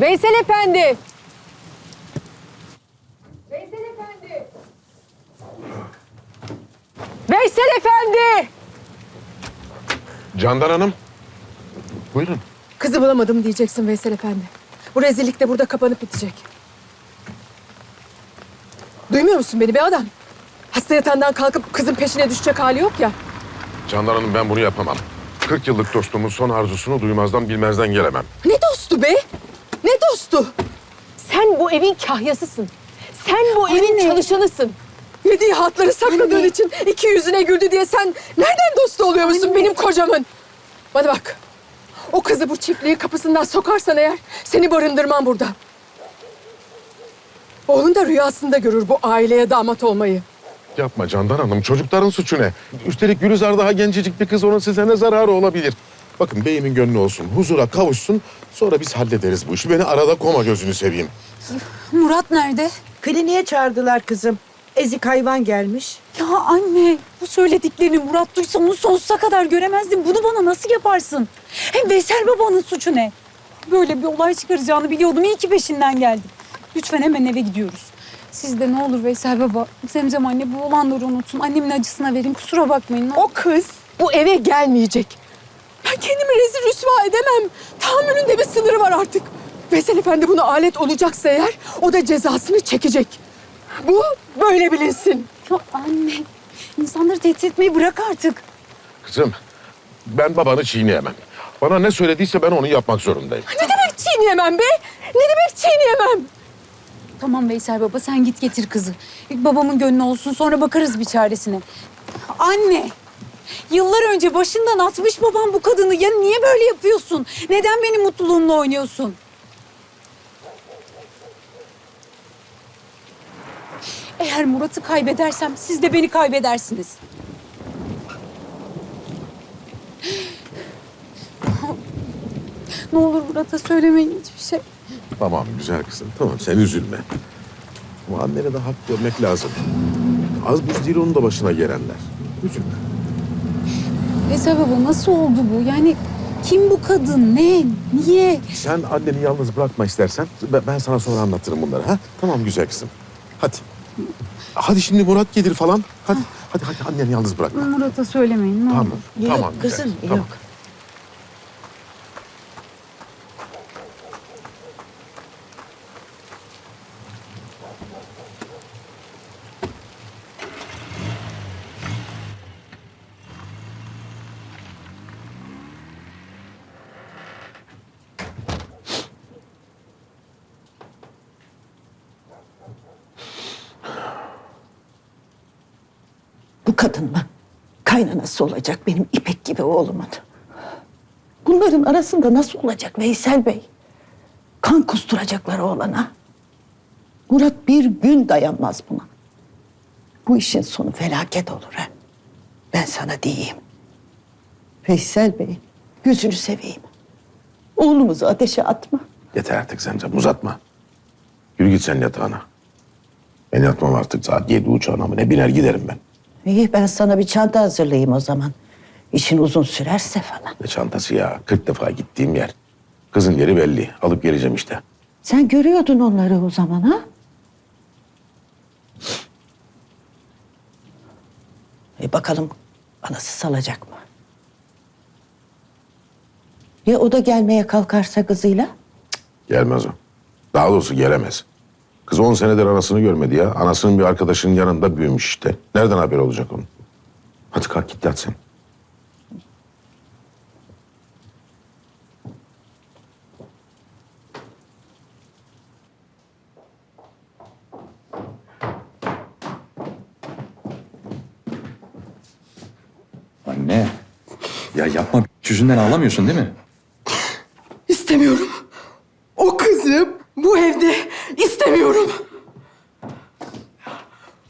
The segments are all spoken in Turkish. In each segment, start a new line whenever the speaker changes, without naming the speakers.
Veysel Efendi. Veysel Efendi. Veysel Efendi.
Candan Hanım. Buyurun.
Kızı bulamadım diyeceksin Veysel Efendi. Bu rezillik de burada kapanıp bitecek. Duymuyor musun beni be adam? Hasta yatağından kalkıp kızın peşine düşecek hali yok ya.
Candan Hanım ben bunu yapamam. 40 yıllık dostumun son arzusunu duymazdan bilmezden gelemem.
Ne dostu be? Ne dostu? Sen bu evin kahyasısın. Sen bu evin çalışanısın. Yediği hatları sakladığın için iki yüzüne güldü diye sen nereden dostu oluyormuşsun benim kocamın? Bana bak. O kızı bu çiftliğin kapısından sokarsan eğer seni barındırmam burada. Oğlun da rüyasında görür bu aileye damat olmayı.
Yapma Candan Hanım. Çocukların suçu ne? Üstelik Gülizar daha gencecik bir kız. Onun size ne zararı olabilir? Bakın beyimin gönlü olsun. Huzura kavuşsun. Sonra biz hallederiz bu işi. Beni arada koma gözünü seveyim.
Murat nerede?
Kliniğe çağırdılar kızım. Ezik hayvan gelmiş.
Ya anne bu söylediklerini Murat duysa onu sonsuza kadar göremezdim. Bunu bana nasıl yaparsın? Hem Veysel babanın suçu ne? Böyle bir olay çıkaracağını biliyordum. İyi ki peşinden geldim. Lütfen hemen eve gidiyoruz. Siz de ne olur Veysel baba, Zemzem anne bu olanları unutun. Annemin acısına verin kusura bakmayın.
O kız bu eve gelmeyecek. Ben kendimi rezil rüsva edemem. Tahammülün de bir sınırı var artık. Veysel Efendi buna alet olacaksa eğer o da cezasını çekecek. Bu böyle bilinsin.
Ya anne insanları tehdit etmeyi bırak artık.
Kızım ben babanı çiğneyemem. Bana ne söylediyse ben onu yapmak zorundayım.
Ne demek çiğneyemem be? Ne demek çiğneyemem?
Tamam Veysel baba sen git getir kızı. İlk babamın gönlü olsun sonra bakarız bir çaresine. Anne! Yıllar önce başından atmış babam bu kadını. Ya niye böyle yapıyorsun? Neden benim mutluluğumla oynuyorsun? Eğer Murat'ı kaybedersem siz de beni kaybedersiniz. Ne olur Murat'a söylemeyin hiçbir şey.
Tamam güzel kızım. Tamam sen üzülme. Ama annene de hak görmek lazım. Az buz değil onun da başına gelenler. Üzülme.
Veysel baba nasıl oldu bu? Yani kim bu kadın? Ne? Niye?
Sen anneni yalnız bırakma istersen. Ben, ben sana sonra anlatırım bunları. Ha? Tamam güzel kızım. Hadi. Hadi şimdi Murat gelir falan. Hadi, hadi, hadi anneni yalnız bırakma.
Murat'a söylemeyin ne
Tamam,
olur.
Yok
tamam. güzel
kızım
kızım,
yok. Bu kadın mı? Kaynanası olacak benim İpek gibi oğlumun. Bunların arasında nasıl olacak Veysel Bey? Kan kusturacaklar oğlana. Murat bir gün dayanmaz buna. Bu işin sonu felaket olur ha. Ben sana diyeyim. Veysel Bey, gözünü seveyim. Oğlumuzu ateşe atma.
Yeter artık Zemzem uzatma. Yürü git sen yatağına. Ben yatmam artık saat yedi uçağına mı ne biner giderim ben.
İyi ben sana bir çanta hazırlayayım o zaman. İşin uzun sürerse falan.
Ne çantası ya? 40 defa gittiğim yer. Kızın yeri belli. Alıp geleceğim işte.
Sen görüyordun onları o zaman ha? E bakalım anası salacak mı? Ya o da gelmeye kalkarsa kızıyla?
Gelmez o. Daha doğrusu gelemez. Kız 10 senedir anasını görmedi ya. Anasının bir arkadaşının yanında büyümüş işte. Nereden haber olacak onun? Hadi kalk git yat sen.
Anne. Ya yapma. Yüzünden ağlamıyorsun değil mi?
İstemiyorum. O kızı bu evde istemiyorum.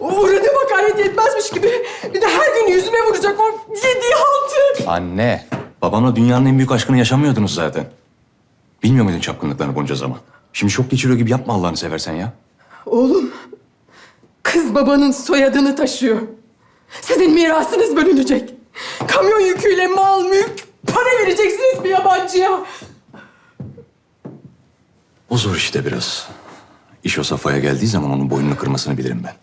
O uğradığı hakaret yetmezmiş gibi bir de her gün yüzüme vuracak o yediği haltı.
Anne. Babamla dünyanın en büyük aşkını yaşamıyordunuz zaten. Bilmiyor muydun çapkınlıklarını bunca zaman? Şimdi şok geçiriyor gibi yapma Allah'ını seversen ya.
Oğlum, kız babanın soyadını taşıyor. Sizin mirasınız bölünecek. Kamyon yüküyle mal mülk para vereceksiniz bir yabancıya.
O zor işte biraz. İş o safhaya geldiği zaman onun boynunu kırmasını bilirim ben.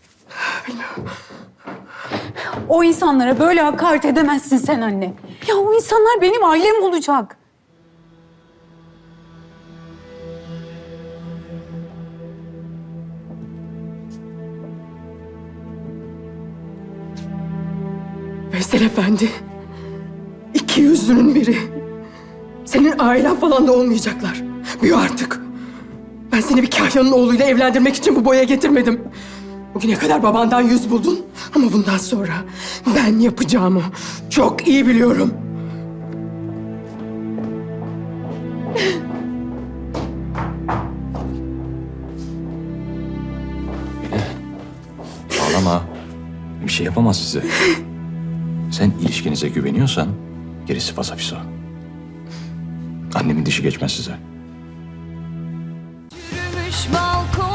O insanlara böyle hakaret edemezsin sen anne. İnsanlar benim ailem olacak.
Veysel Efendi. iki yüzlünün biri. Senin ailen falan da olmayacaklar. Büyü artık. Ben seni bir kahyanın oğluyla evlendirmek için bu boya getirmedim. Bugüne kadar babandan yüz buldun. Ama bundan sonra ben yapacağımı çok iyi biliyorum.
Şey yapamaz size. Sen ilişkinize güveniyorsan gerisi fasafiso. Annemin dişi geçmez size.
Yürümüş balkon